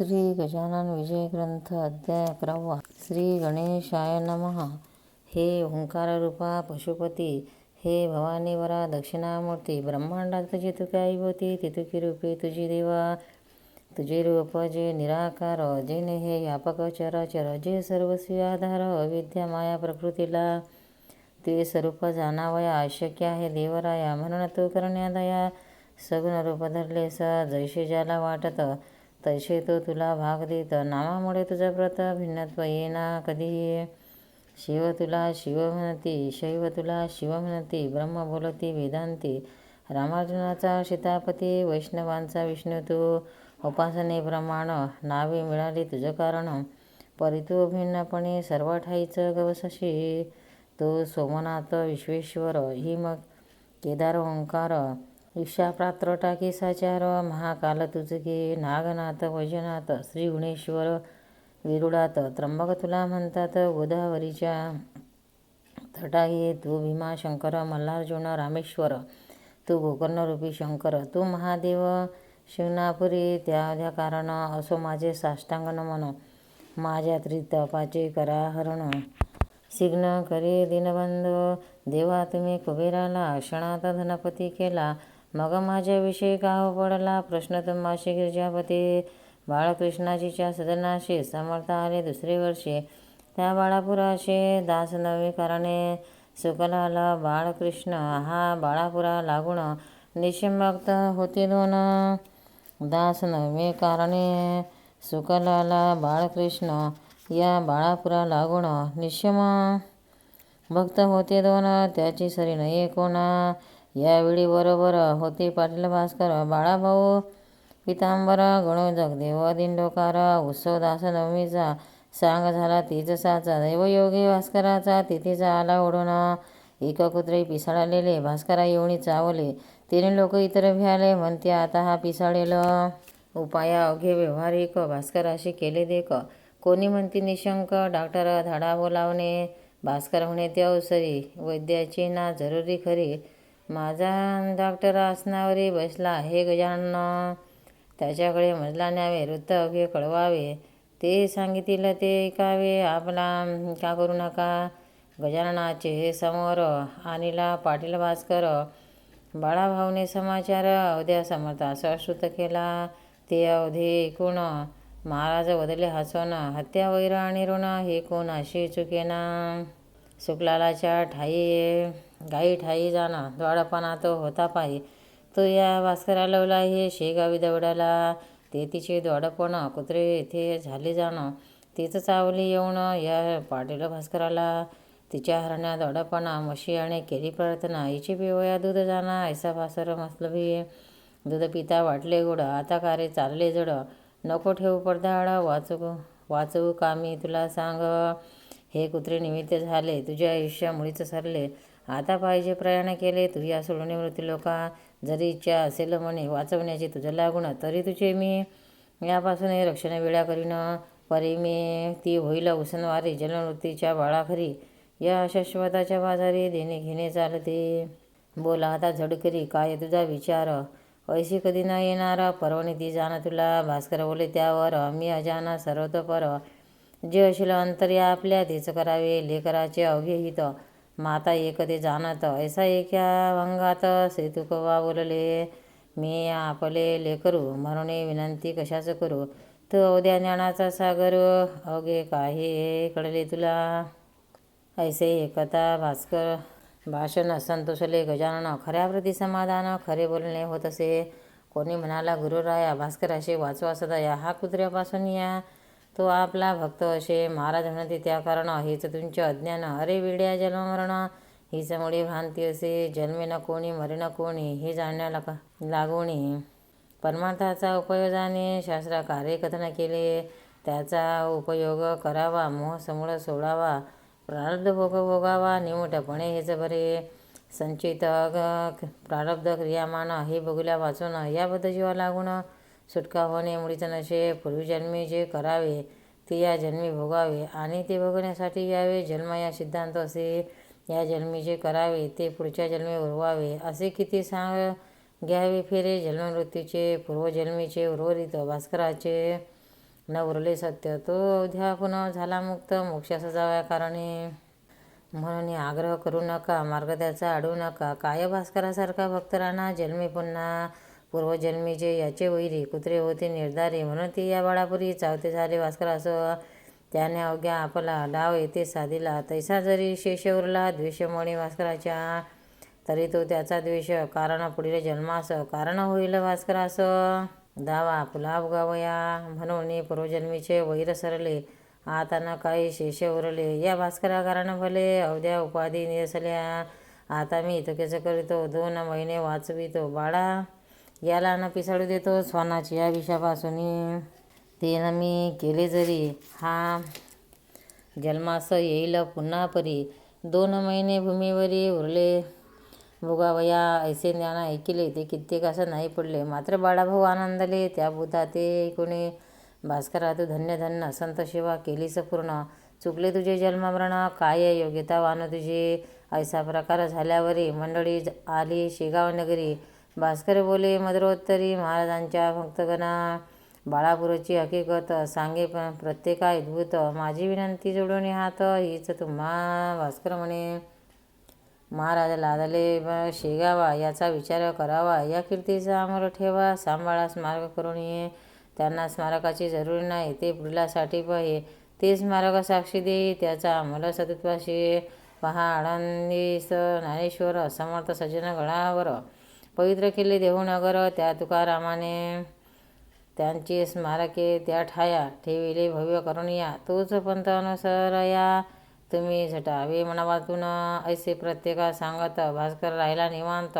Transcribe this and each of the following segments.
श्री गजानन विजय ग्रंथ अध्याय अकरावा. श्री गणेशाय नमः. हे ओंकाररूपा पशुपती हे भवानीवरा दक्षिणामूर्ती ब्रह्मांडात तुझी तू काय होती तितुकी रूपे तुझी देवा. तुझे रूप जे निराकार जे हे व्यापक चराचर जे सर्वस्वी आधार अविद्या माया प्रकृतीला. ते स्वरूप जाणावया अशक्य आहे देवराया म्हणून तू करण्यादया सगुण रूप धरलेस जैसे ज्याला वाटत तैसे तो तुला भाग देत. नामामुळे तुझा प्रत भिन्नत्व येना कधीही. शिव तुला शिव म्हणती शैव तुला शिव म्हणती ब्रह्म बोलती वेदांती. रामार्जुनाचा सीतापती वैष्णवांचा विष्णू तू. उपासने प्रमाण नावे मिळाली तुझं कारण. परितू भिन्नपणे सर्व ठाईचं गवसशी. तो सोमनाथ विश्वेश्वर ही मग केदार ओंकार ईशाप्रात्र टाकीसाचार महाकाल तुझगे नागनाथ वैजनाथ श्री गुणेश्वर विरुळात त्र्यंबक तुला म्हणतात गोदावरीच्या तटागे तू भीमा शंकर मल्लार्जुन रामेश्वर तू गोकर्णरूपी शंकर तू महादेव शिवनापुरी त्या कारण असो माझे साष्टांग नमन माझ्या त्रितपाचे करा हरण सिग्न करे दिनबंध देवा तुम्ही कुबेराला क्षणात धनपती केला मग माझ्याविषयी गाव पडला. प्रश्न तुम्हाशी गिरजापती बाळकृष्णाजीच्या सदनाशी समर्थ आले दुसरे वर्षी. त्या बाळापुराशी दास सुकलाला बाळकृष्ण हा बाळापुरा लागून निशिमभक्त होती दोन. दास कारणे सुकलाला बाळकृष्ण या बाळापुरा लागून निशम भक्त होते दोन. त्याची सरी नये कोणा. यावेळी बरोबर होते पाटील भास्कर बाळाभाऊ पितांबर गणू जगदेव दिंडोकार उत्सव नवमीचा सांग झाला तीच साचा दैवयोगी भास्कराचा तिथेचा आला ओढून. एक कुत्रे पिसाळलेले भास्करा येऊनी चावले. तिने लोक इतर भ्याले म्हणते आता हा पिसाळेल. उपाया अवघे व्यवहारिक भास्कराशी केले देख. कोणी म्हणते निशंक डॉक्टर धाडा बोलावणे. भास्कर होणे ते अवसरी वैद्याची ना जरुरी खरी. माझा डॉक्टर आसनावरी बसला. हे गजानन त्याच्याकडे मजला न्यावे वृत्त अवघे कळवावे. ते सांगितलं ते ऐकावे आपला का करू नका? गजाननाचे हे समोर आणिला पाटील भास्कर बाळाभाऊने समाचार अवध्या समर्था. श्रुत केला. ते अवधे ऐकून महाराज वदले हसवणं हत्या वैर आणि ऋण हे कोण? अशी चुकेना शुक्लालाच्या ठाई गाई ठाई जाणं. द्वाडपणा तो होता पायी. तो या भास्करा लवला हे शेगावी दवडाला ते तिचे द्वाडपणा कुत्रे येथे झाले जाणं. तीच चावली येऊन या पाटील भास्कराला. तिच्या हरण्या दडपणा म्हशी आणि केली प्रार्थना हिची पिवया दूध जाणा ऐसा भासर मसलभी दूध पिता वाटले गोड आता कारे चालले जड. नको ठेवू पडदाड वाचू वाचवू कामी तुला सांग. हे कुत्रे निमित्त झाले तुझ्या आयुष्यामुळेच सरले. आता पाहिजे प्रयाण केले तुझ्या सोडून मृत्यू लोका जरी इच्छा असेल म्हणे वाचवण्याची तुझं लागून तरी तुझे मी यापासूनही रक्षण वेळा करीन. परी मी ती होईल उसनवारी जलमृत्यूच्या बाळाखरी. या शाश्वताच्या बाजारी देणे घेणे चालते. बोला आता झडकरी काय तुझा विचार? ऐशी कधी न येणार? परवणी ती जाण तुला. भास्कर बोले त्यावर मी अजाना सर्वतोपर. जे असेल अंतर्या आपल्या तेच करावे लेकराचे अवघे हित. माता एक ते जाणत ऐसा एका भंगात सेतुकवा बोलले मी आपले लेकरू म्हणून विनंती कशाच करू? तो अवध्या ज्ञानाचा सागर अवघे काही कळले तुला? ऐसे एकता भास्कर भाषण संतोषले गजानन खऱ्या प्रति समाधान खरे बोलणे होत असे कोणी म्हणाला गुरुराया भास्कराशी वाचवा या हा कुत्र्यापासून या. तो आपला भक्त असे. महाराज म्हणते त्या कारण हेच तुमचे अज्ञान. अरे विड्या जन्ममरण हीच मुळे भ्रांती असे. जन्मे न कोणी मरे न कोणी हे जाणण्याला लागवणी परमार्थाचा उपयोगाने शास्त्र कार्यकथन केले. त्याचा उपयोग करावा मोह समूळ सोडावा. प्रारब्ध भोग भोगावा निमूटपणे हेच बरे. संचित प्रारब्ध क्रियामान हे बघूल्या वाचून याबद्दल जीवा लागून सुटका होणे मुळीच नशे पूर्वीजन्मी जे करावे ते या जन्मी भोगावे आणि ते भोगण्यासाठी यावे. जन्म या सिद्धांत असे या जन्मी जे करावे ते पुढच्या जन्मी उरवावे. असे किती सांग घ्यावे फेरे. जन्ममृत्यूचे पूर्वजन्मीचे उर्वरित भास्कराचे न उरले सत्य. तो अवध्या पुन्हा झाला मुक्त. मोक्षास जाव्या कारणे. म्हणून आग्रह करू नका. मार्ग त्याचा अडवू नका. काय भास्करासारखा भक्त राणा जन्मी पुन्हा पूर्वजन्मीचे याचे वैरी कुत्रे होते निर्धारी म्हणून ती या बाळापुरी चावते झाले. भास्करास त्याने अवघ्या आपला डाव येते साधिला. तैसा जरी शेष उरला द्वेषमणी भास्कराच्या तरी तो त्याचा द्वेष कारण पुढील जन्मास कारण होईल. भास्करास दावा पुलाव गावया म्हणून पूर्वजन्मीचे वैर सरले. आता न काही शेष उरले. या भास्करा कारण भले अवध्या उपाधी निरसल्या आता मी इतकेच करीतो. दोन महिने वाचवितो. बाळा याला न पिसाळू देतो स्वानाची या विषापासून ते ना मी केले जरी हा जन्मास येईल पुन्हा परी. दोन महिने भूमीवरी उरले. भोगावया ऐसे ज्ञाना ऐकिले ते कित्येक असं नाही पडले. मात्र बाळाभाऊ आनंदले त्या बुधा ते कोणी भास्करा तू धन्य धन्य संत सेवा केलीस पूर्ण. चुकले तुझे जन्ममरण काय योग्यता वान तुझे? ऐसा प्रकार झाल्यावरी मंडळी ज- आली शेगाव नगरी. भास्कर बोले मधुरोत्तरी महाराजांच्या भक्तगणा बाळापुरची हकीकत सांगे पण प्रत्येका अद्भुत. माझी विनंती जोडून हात हीच तुम्हा भास्कर म्हणे. महाराज लादले ब- शेगावा याचा विचार करावा. या कीर्तीचा अमर ठेवा सांभाळा स्मारक करून ये. त्यांना स्मारकाची जरुरी नाही ते पुढल्यासाठी पाहे. ते स्मारक साक्षी दे त्याचा अमल सतत्वाशी पहा. आळंदीस ज्ञानेश्वर समर्थ सज्जन गणावर पवित्र किल्ले देहूनगर त्या तुकारामाने त्यांची स्मारके त्या ठाया ठेविले भव्य करून या तोच पंथ अनुसरया तुम्ही झटावे मनावातून ऐसे प्रत्येका सांगत भास्कर राहिला निवांत.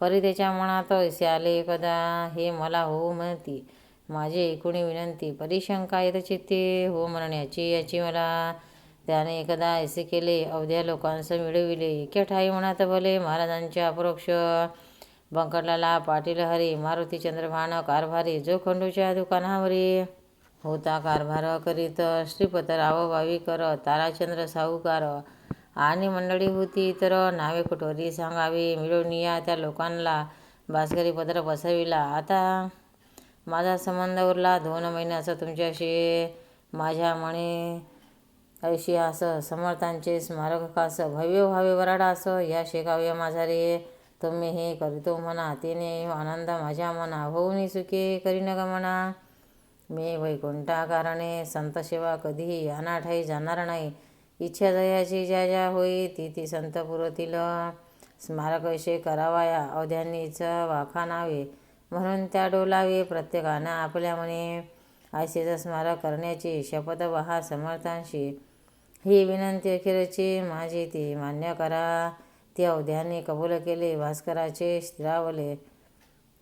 परी त्याच्या मनात ऐसे आले एकदा हे मला हो म्हणती. माझी एकूणी विनंती परिशंका येत चित्ते हो म्हणण्याची. याची मला त्याने एकदा ऐसे केले अवध्या लोकांस मिळविले. एके ठाई म्हणत भले महाराजांच्या अपरोक्ष बंकटलाला पाटील हरी मारुती चंद्रभान कारभारी जो खंडूच्या दुकानावरी होता कारभार करीत श्रीपतराव भाविकर ताराचंद्र साहूकार आणि मंडळी होती तर नावे कुठोरी सांगावी मिळून या त्या लोकांना भास्करी पत्र बसविला आता माझा संबंध उरला दोन महिन्याचा तुमच्याशी माझ्या मने ऐशी असं समर्थांचे स्मारक कास भव्य व्हावे असं या शेगाव्या माझा रे तुम्ही हे करतो म्हणा तिने आनंद माझ्या मना होऊनी सुखे करीन नका म्हणा मी वैकुंठा कारणे संतसेवा कधीही अनाठाई जाणार नाही. इच्छा जयाची ज्या ज्या होई ती ती संत पुरवतील स्मारक असे करावाया अवध्यांनीचं वाखानावे म्हणून त्या डोलावे प्रत्येकानं आपल्या मने आयसेचं स्मारक करण्याची शपथ वहा समर्थांशी. ही विनंती अखेरची माझी ती मान्य करा. ती अवध्याने कबूल केले भास्कराचे स्थिरावले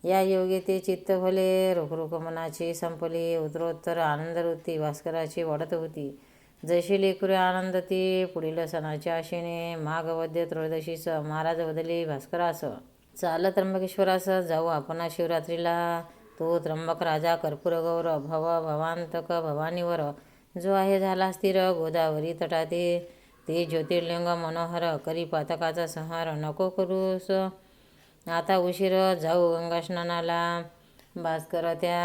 या योगे ते चित्त भले रुखरुख मनाची संपली उत्तरोत्तर आनंदवृत्ती भास्कराची वाढत होती. जशी लेखुरे आनंद ती पुढील सणाच्या आशेने माघ वद्य त्रयोदशीस महाराज बदली भास्करास. चाल त्र्यंबकेश्वरास जाऊ आपण शिवरात्रीला. तो त्र्यंबक राजा कर्पूरगौर भव भवांतक भवानीवर. जो आहे झाला स्थिर गोदावरी तटाती ते ज्योतिर्लिंग मनोहर करी पातकाचा संहार नको करूस आता उशीर जाऊ गंगास्नानाला. भास्कर त्या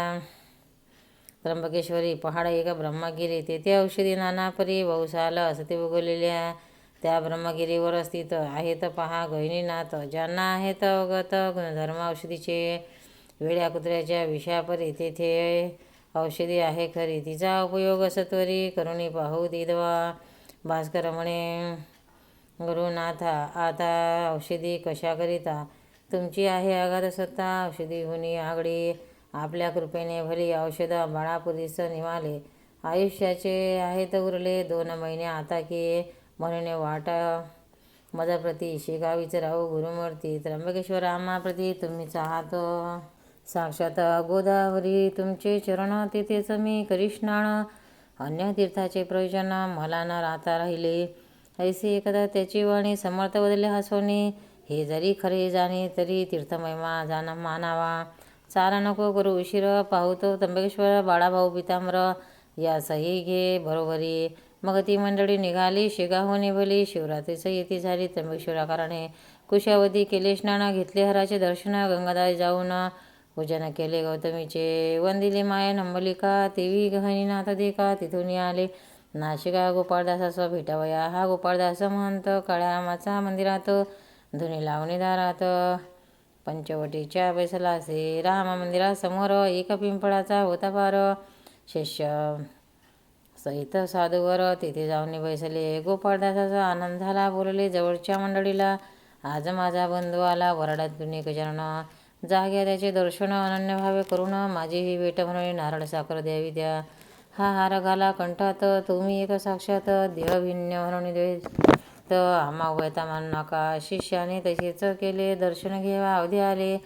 त्र्यंबकेश्वरी पहाड एका ब्रह्मगिरी. तेथे औषधी नाना परी बहुसाल असते उगवलेल्या त्या ब्रह्मगिरीवर स्थित आहेत. पहा गहिनीनाथ ज्यांना आहेत अवगत धर्म औषधीचे वेड्या कुत्र्याच्या विषयापरी तेथे औषधी आहे खरी. तिचा उपयोग सत्वरी करुणी पाहू दिदवा. भास्कर म्हणे गुरुनाथा आता औषधी कशाकरिता? तुमची आहे आघात सत्ता औषधी हुनी आगडी आपल्या कृपेने भली औषध बाळापुरीस निवाले. आयुष्याचे आहेत उरले दोन महिने आता की म्हणून वाट. मदप्रती शेगावीच राहू गुरुमूर्ती. त्र्यंबकेश्वर आम्हाप्रती तुम्हीच आहात. साक्षात गोदावरी तुमचे चरण तेथेच मी करिष्णाण. अन्य तीर्थाचे प्रयोजन मला न राहता राहिले. ऐसे एकदा त्याची वाणी समर्थ बदले हसवणे हे जरी खरे जाणे तरी तीर्थमहिमा जाण मानावा. चारा नको करू उशीर पाहतो त्र्यंबकेश्वर बाळाभाऊ पितांबर. या सही घे बरोबरी. मग ती मंडळी निघाली शिगाहून निभली शिवरात्रीचं येती झाली त्र्यंबकेश्वराकारणे कुशावधी केले स्नान घेतले. हराचे दर्शन गंगादाय जाऊन पूजन केले गौतमीचे वंदिले माय नंबलिका तेवी गहनीनाथ देखा तिथून आले. नाशिका गोपाळदासा भेटावया हा गोपाळदास महंत काळ्यामाचा मंदिरात धुनी लावणी दारात. पंचवटीच्या बैसला असे राम मंदिरासमोर एक पिंपळाचा होता फार शिष्य सहित साधूवर तिथे जाऊन बैसले. गोपाळदासाचा आनंद झाला बोलले जवळच्या मंडळीला आज माझा बंधू आला वराडातून एक जण जाग्या त्याचे दर्शन अनन्य भावे करून माझी ही भेट म्हणून नारळ साखर द्यावी द्या. हा हार घाला कंठात तुम्ही एक साक्षात देहभिन्न म्हणून दे तर आम्हा वयता मानू नका शिष्याने तसेच केले दर्शन घेवा अवधी आले.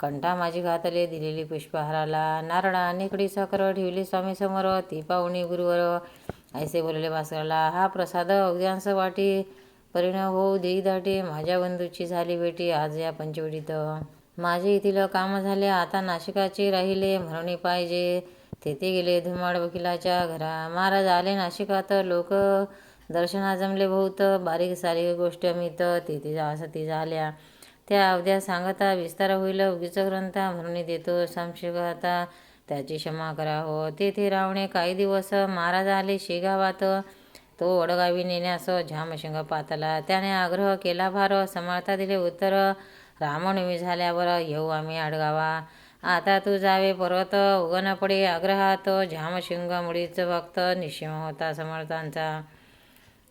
कंठा माझी घातले दिलेली पुष्पहाराला नारळा निकडी साखर ठेवली स्वामी समोर ती पाहुणी गुरुवर. ऐसे बोलले भास्करला हा प्रसाद अवध्यांस वाटी. परिणाम होऊ देई दाटे माझ्या बंधूची झाली भेटी आज या पंचवटीत. माझे येथील काम झाले आता नाशिकाचे राहिले म्हणून पाहिजे. तेथे गेले धुमाड वकिलाच्या घरा महाराज आले नाशिकात लोक दर्शना जमले बहुत. बारीक सारीक गोष्ट मित तेथे जासाठी झाल्या. त्या अवध्या सांगता विस्तार होईल उगीच ग्रंथा म्हणून देतो संशयता त्याची क्षमा करा हो. तेथे रावणे काही दिवस महाराज आले शेगावात. तो वडगावी नेण्यास झामशिंग पातला. त्याने आग्रह केला फार समर्था दिले उत्तर. रामनवमी झाल्यावर येऊ आम्ही आडगावा. आता तू जावे पर्वत उगन पडे आग्रहात झामशिंग मुळीच भक्त निश्चिम होता समर्थांचा.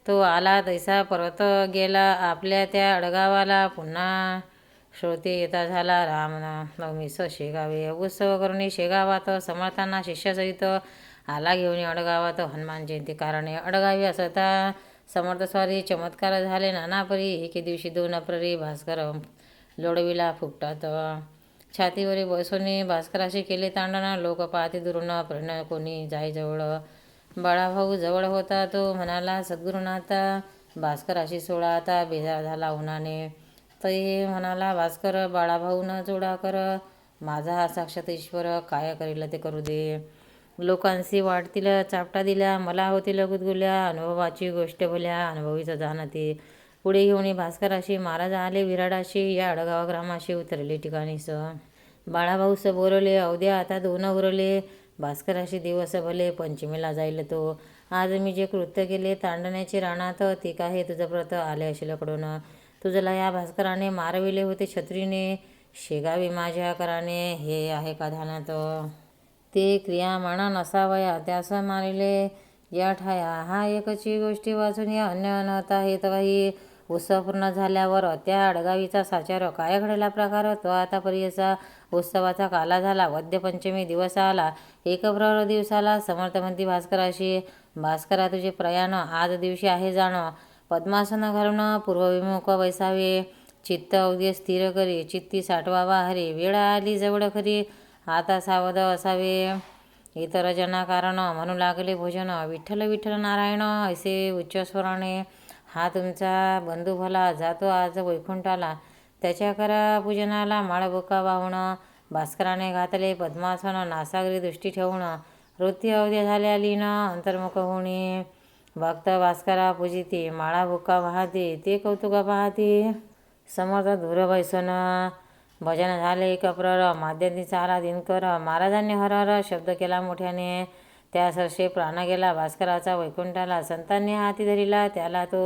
तो आला तैसा पर्वत गेला आपल्या त्या अडगावाला पुन्हा. श्रोते येता झाला राम नवमीस शेगावे उत्सव करून शेगावात समर्थांना शिष्यासहित आला घेऊन अडगावात हनुमान जयंती कारणे. अडगावी असता समर्थस्वारी चमत्कार झाले. नानापरी एके दिवशी दोन अप्ररी भास्कर लोडविला फुकटात. छातीवरी बसवणे भास्कराशी केले तांडणा. लोक पाहते दुरून प्रण कोणी जाई जवळ बाळाभाऊ जवळ होता. तो म्हणाला सद्गुरुनाथा भास्कराशी सोळा आता बेजार झाला उन्हाने. तरी म्हणाला भास्कर बाळाभाऊ न जोडा कर. माझा हा साक्षात ईश्वर. काय करील ते करू दे. लोकांशी वाटतील चापटा दिल्या. मला होतील गुदगुल्या. अनुभवाची गोष्ट भल्या अनुभवीचं जाणते पुढे घेऊन भास्कराशी महाराज आले विराडाशी या अडगाव ग्रामाशी उतरले ठिकाणी सण बाळाभाऊस बोरले अवद्या आता दोन उरले. भास्कराशी दिवस भले पंचमीला जाईल तो. आज मी जे कृत्य केले तांडण्याचे राणात ते काय तुझं व्रत? आले अशिलकडून. तुझला या भास्कराने मारविले होते छत्रीने. शेगावी माझ्या कराने हे आहे का ध्यानात? ते क्रिया म्हणा नसावया त्यास मारिले या ठाया हा एकची गोष्टी वाचून या अन्य अनहता आहेत काही. उत्सव पूर्ण झाल्यावर त्या अडगावीचा साचार काय घडला प्रकार तो आता पर्यचा उत्सवाचा काला झाला वद्यपंचमी दिवस आला एक प्रवर दिवसाला समर्थमंती भास्कराशी भास्करा तुझे प्रयाण आज दिवशी आहे जाणं. पद्मासन घालणं पूर्वविमुख वैसावे. चित्त अवघे स्थिर करी चित्ती साठवावा हरी. वेळ आली जवळ खरी आता सावध असावे. इतर जना कारण म्हणू लागले भोजन. विठ्ठल विठ्ठल नारायण असे उच्चस्वराने हा तुमचा बंधू भला जातो आज वैकुंठाला. त्याच्या करा पूजनाला माळबुका वाहणं भास्कराने घातले पद्मासन नासागरी दृष्टी ठेवणं वृत्ती अवधी झाल्या लीन अंतर्मुख होणे. भक्त भास्करा पूजिते माळा बुका वाहते ते कौतुका पाहते. समर्थ धुर बैसन भजन झाले कप्रर माध्यंतीचा चारा दिनकर महाराजांनी हरहर शब्द केला मोठ्याने. त्या सरसे प्राण गेला भास्कराचा वैकुंठाला संतांनी हाती धरिला. त्याला तो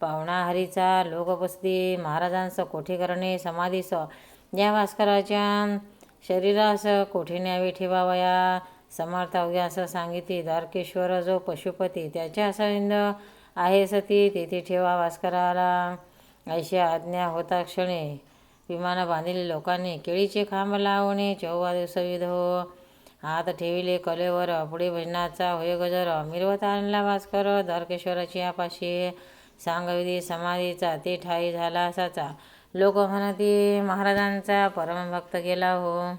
पावणा हरीचा लोकपस्ती महाराजांस कोठे करणे समाधीस या भास्कराच्या शरीरास कोठी न्यावी ठेवावया. समर्थ अवघ्या असं सांगितले. द्वारकेश्वर जो पशुपती त्याच्या सैंद आहे सती तेथे ठेवा भास्कराला. अशी आज्ञा होता क्षणे विमानं बांधलेले लोकांनी केळीचे खांब लावणे चौवा दिवसविध हो हात ठेविले कलेवर पुढे भजनाचा होय गजर. मिरवत आणला भास्कर द्वारकेश्वराची आपाशी सांगविधी समाधीचा ते ठाई झाला असाचा. लोक म्हणती महाराजांचा परमभक्त गेला हो.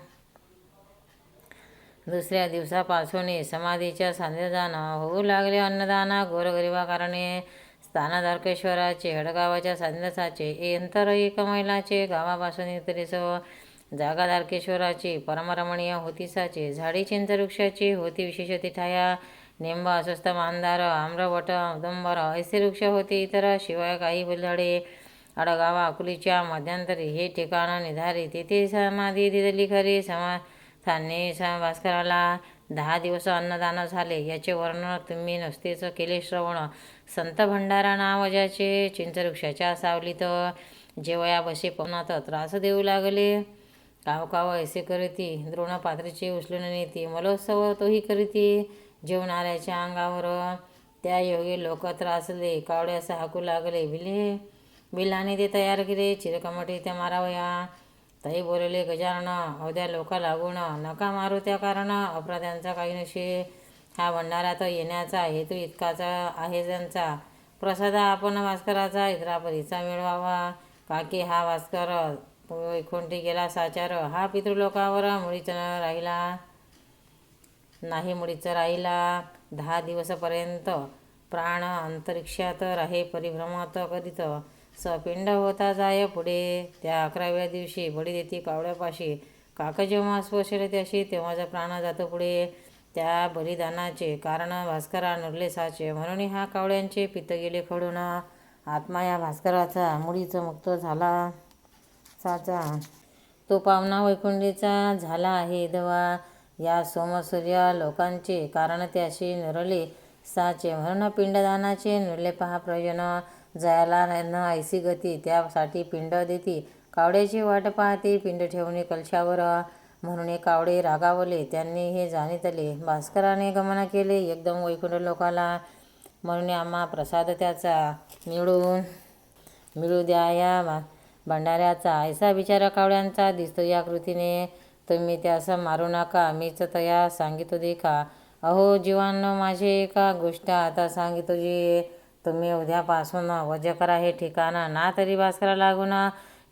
दुसऱ्या दिवसापासून समाधीच्या सान्निध्यान होऊ लागले. अन्नदाना गोरगरिबा कारणे स्थानदारकेश्वराचे हडगावाच्या सान्निध्याचे अंतर एक मैलाचे गावापासून तरीस जागा दारकेश्वराची परमरमणीय होतीसाचे झाडी चिंचवृक्षाची होती विशेष तिठाया निंब अस्वस्थ मांदार आम्रवट औदंबर ऐसे वृक्ष होते इतर शिवाय काही बुलधडे अडगावा अकुलीच्या मध्यंतरी हे ठिकाण निधारी तेथे समाधी दिली खरी समाधाने भास्कराला दहा दिवस अन्नदान झाले. याचे वर्णन तुम्ही नुसतेच केले श्रवण. संत भंडारा नाव ज्याचे चिंचवृक्षाच्या सावलीत जेवया बसे पवनात त्रास देऊ लागले. काव काव ऐसे करीती द्रोणपात्रीचे उचलून नेती. मलोत्सव तोही करीती जेवणाऱ्याच्या अंगावर. त्या योगी लोक त्रासले कावड्यास हाकू लागले. बिले बिलाने ते तयार केले चिरकमटी त्या मारावया. ताई बोलले गजानन अवद्या लोका लागून नका मारू त्या कारण अपराध्यांचा काही नशे. हा भंडारात येण्याचा हेतू इतकाचा आहे त्यांचा प्रसाद आपण भास्कराचा इतरापरीचा मिळवावा. काकी हा भास्कर वैकुंठी गेला साचार. हा पितृलोकावर मुळीचं राहिला. नाही मुळीचं राहिला. दहा दिवसापर्यंत प्राण अंतरिक्षात राहे परिभ्रमात करीत सपिंड होता जाय पुढे. त्या अकराव्या दिवशी बळी देती कावड्यापाशी काक जेव्हा स्पर्शले त्याशी तेव्हाचा प्राण जातो पुढे. त्या बलिदानाचे कारण भास्करा नुरले साचे. म्हणून हा कावड्यांचे पित गेले खडून आत्मा या भास्कराचा मुळीचं मुक्त झाला. साचा तो पावना वैकुंठीचा झाला आहे दवा. या सोमसूर्य लोकांचे कारण त्याशी नरले. साचे म्हणून पिंडदानाचे नरले पहा प्रयोजन. जायला न ऐसी गती त्यासाठी पिंड देती. कावड्याची वाट पाहते पिंड ठेवणे कलशावर. म्हणून कावडे रागावले त्यांनी हे जाणीतले. भास्कराने गमन केले एकदम वैकुंठ लोकाला. म्हणून आम्हा प्रसाद त्याचा मिळून मिळू द्या या भंडाऱ्याचा. ऐसा विचार कावळ्यांचा दिसतो या कृतीने. तुम्ही त्यास मारू नका. मीच तया सांगितो देखा. अहो जीवांनो माझे एका गोष्ट आता सांगितो जी. तुम्ही उद्यापासून वज करा हे ठिकाणं. ना तरी भास्करा लागून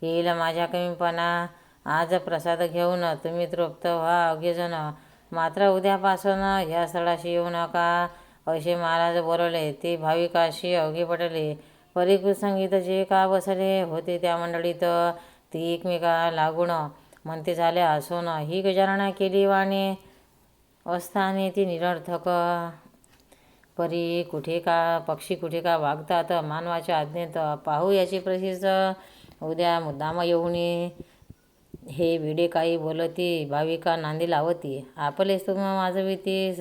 येईल माझ्या कमीपणा. आज प्रसाद घेऊन तुम्ही तृप्त व्हा अवघेजण. मात्र उद्यापासून या स्थळाशी येऊ नका. असे महाराज बोलवले ते भाविकाशी अवघे पडले. परिकृत संगीत जे का बसले होते त्या मंडळीत ती एकमेका लागून म्हणते झाले असून ही गजारणा केली वाणे. असताने ती निरर्थक. परी कुठे का पक्षी कुठे का वागतात मानवाच्या आज्ञेत पाहू याची प्रसिद्ध उद्या मुद्दाम येऊन. हे विडे काही बोलती भाविका नांदी लावती. आपलेच स्तुम माजविती स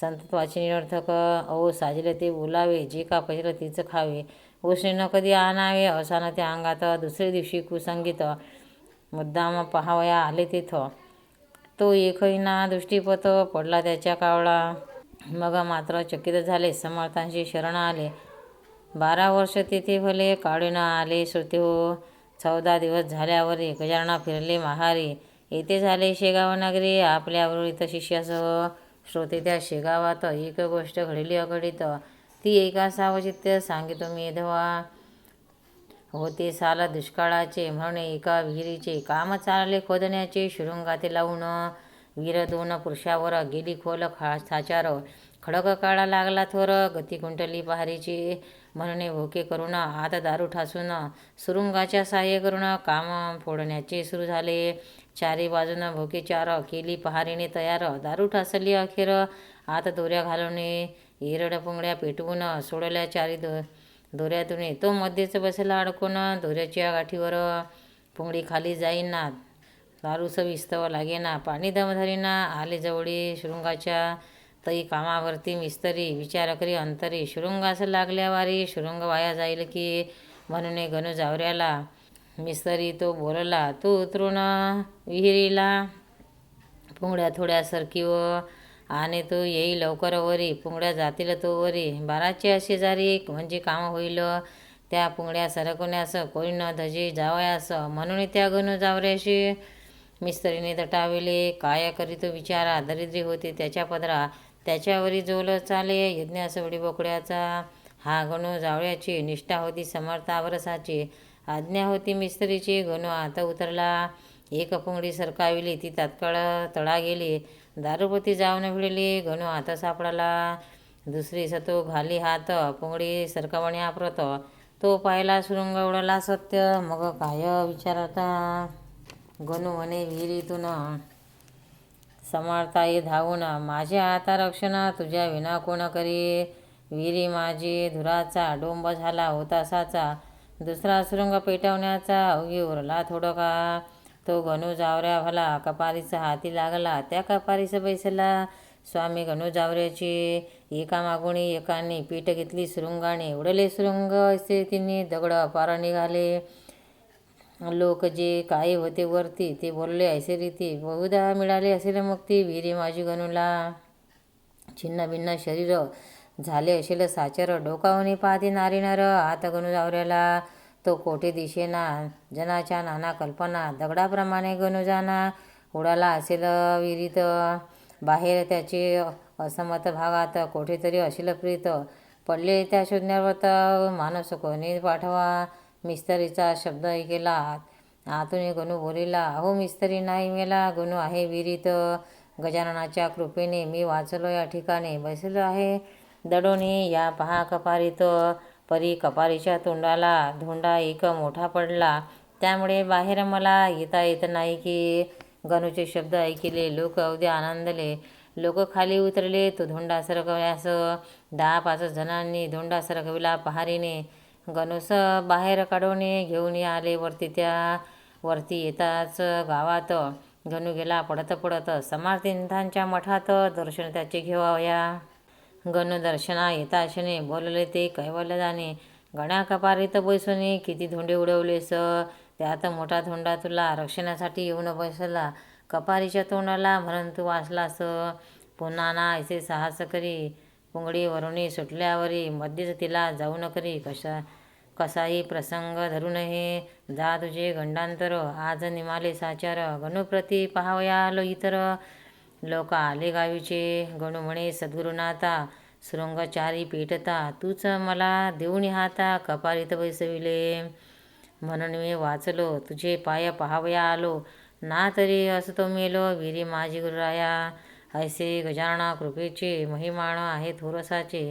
संतत्वाचे निरर्थक. अहो साजले ते बोलावे जे का पहिलं तीच खावे. उष्णीनं न कधी आणावे? असानं त्या अंगात दुसऱ्या दिवशी कुसंगीत. मुद्दाम पहावया आले तिथं. तो एकही ना दृष्टीपत पडला त्याच्या कावळा. मग मात्र चकित झाले. समर्थांशी शरण आले. बारा वर्ष तिथे भले काढून आले श्रुती. हो चौदा दिवस झाल्यावर गजारणा फिरले महारी येथे झाले शेगाव नगरी. आपल्या वृत्त शिष्यासह श्रोते त्या शेगावात एक गोष्ट घडली अघडित. ती एका सावचित्य सांगितो मेधवा होते साला दुष्काळाचे म्हणून एका विहिरीचे काम चालले खोदण्याचे शुरुंगाते लावून वीर दोन पुरुषावर गेली खोल खा साचार खडक काळा लागला थोर गती कुंटली पहारीची म्हणणे भोके करून आत दारू ठासून सुरुंगाच्या सहाय्य करून काम फोडण्याचे सुरू झाले. चारी बाजून भोके चार केली पहारीने तयार दारू ठासली अखेर आत दोऱ्या घालवणे एरड पुंगड्या पेटवून सोडल्या चारी दो दोऱ्यातून. तो मध्येच बसला अडकून दोऱ्याच्या गाठीवर पुंगडी खाली जाईना. दारूचं विस्तव लागेना. पाणी दमधरीना आले जवळी शृंगाच्या तई कामावरती मिस्तरी. विचार करी अंतरी. शृंगास लागल्यावारी शृंग वाया जाईल की म्हणून गणू जावऱ्याला. मिस्तरी तो बोलला तू उतरून विहिरीला पुंगड्या थोड्या सरकी व आणि तो येई लवकर वरी. पुंगड्या जातील तो वरी. बाराच्या शेजारी म्हणजे काम होईल. त्या पुंगड्या सरकवण्यास कोणी न धजे जावयास म्हणून त्या गणू जावऱ्याशी मिस्त्रीने दटाविले. काय करीत विचारा. दरिद्री होते त्याच्या पदरा. त्याच्यावरी जोल चाले. यज्ञासवडी बोकड्याचा. हा गणू जावळ्याची निष्ठा होती समर्थावरसाची आज्ञा होती मिस्त्रीची. गणू आता उतरला. एक पुंगडी सरकाविली. ती तात्काळ तळा गेली दारूपती जाऊन भिडली गणू हात सापडला. दुसरी सतो घाली हात पुंगडी सरकावणी आपरत. तो पाहिला सुरुंग उडला सत्य मग काय विचारता? गणू म्हणे विहिरीतून समर्था ये धावून माझे आता रक्षण तुझ्या विना कोण करी? विहिरी माझी धुराचा डोंब झाला होता साचा. दुसरा सुरुंग पेटवण्याचा अवघी उरला थोडं का? तो गणू जावऱ्या भला कपारीचा हाती लागला त्या कपारीचा बैसला. स्वामी गणू जावऱ्याची एका मागुणी एकाने पीठ घेतली सुरुंगाने. उडले सुरुंग असे तिने दगड अपार निघाले. लोक जे काही होते वरती ते बोलले ऐसे रीती बहुधा मिळाले असेल मुक्ती विहिरी माझी गणूला छिन्न भिन्न शरीर झाले असेल साचर डोकावून पाहते नारी नर हात गणू जावऱ्याला. तो कोठे दिशेना जनाच्या नाना कल्पना दगडाप्रमाणे गणुजाना उडाला असेल विहिरीत बाहेर त्याचे असमत भागात कोठेतरी असेल प्रीत पडले त्या शोधण्यावर माणूस कोणी पाठवा मिस्त्रीचा शब्द ऐकेला आतून गणू बोलिला अहो मिस्त्री नाही मेला गणू आहे विहिरीत गजाननाच्या कृपेने मी वाचलो या ठिकाणी बसलो आहे दडोनी या पहा कपारीत परी कपारीच्या तोंडाला धोंडा एक मोठा पडला. त्यामुळे बाहेर मला येता येत नाही की गणूचे शब्द ऐकले. लोक अगदी आनंदले. लोक खाली उतरले. तो धोंडा सरकवल्यास दहा पाच जणांनी धोंडा सरकविला पहारीने. गणूस बाहेर काढून घेऊन आले. वरती त्या वरती येताच गावात गणू गेला. पडत पडत समार्थींतांच्या मठात दर्शन त्याचे घेवाया गणदर्शना येता येताशने बोलले ते कैवल्य जाणे गण्या कपारीत बैसून किती धोंडे उडवलेस त्यात मोठा धोंडा तुला रक्षणासाठी येऊन बसला. कपारीच्या तोंडाला म्हणून तू वाचलास पुन्हा ना ऐसे साहस करी. पुंगडी वरुणी सुटल्यावरी मध्येच तिला जाऊ न करी. कशा कसाही प्रसंग धरू नये जा तुझे गंडांतर आज निमाले साचार. गणुप्रती पाहावया आलो इतर. लोक आले गावीचे गणू म्हणे सद्गुरुनाथा शृंगचारी पेटता तूच मला देऊन हाता कपारीत बैसविले. म्हणून मी वाचलो तुझे पाय पाहावया आलो. ना तरी असतो मेलो विरी माझी गुरुराया. ऐसे गजानना कृपेचे महिमाण आहे थोरसाचे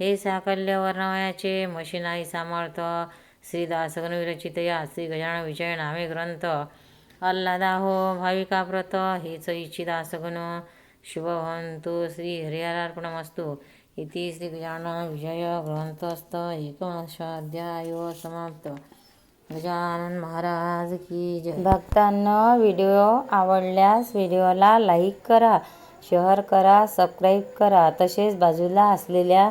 हे साकल्य वर्णवयाचे मशी नाही सामर्थ. श्रीदास गणविरचित श्री गजानन विजय नामे ग्रंथ. अल्लादा हो भाविका व्रत हेच इच्छिदास गण शुभ भवन्तु श्री हरिहरार्पणमस्तु. इति श्री गजानन विजय ग्रंथस्थ एकमशाध्याय समाप्त. गजानन महाराज की जय. भक्तांना व्हिडिओ आवडल्यास व्हिडिओला लाईक करा शेअर करा सबस्क्राईब करा. तसेच बाजूला असलेल्या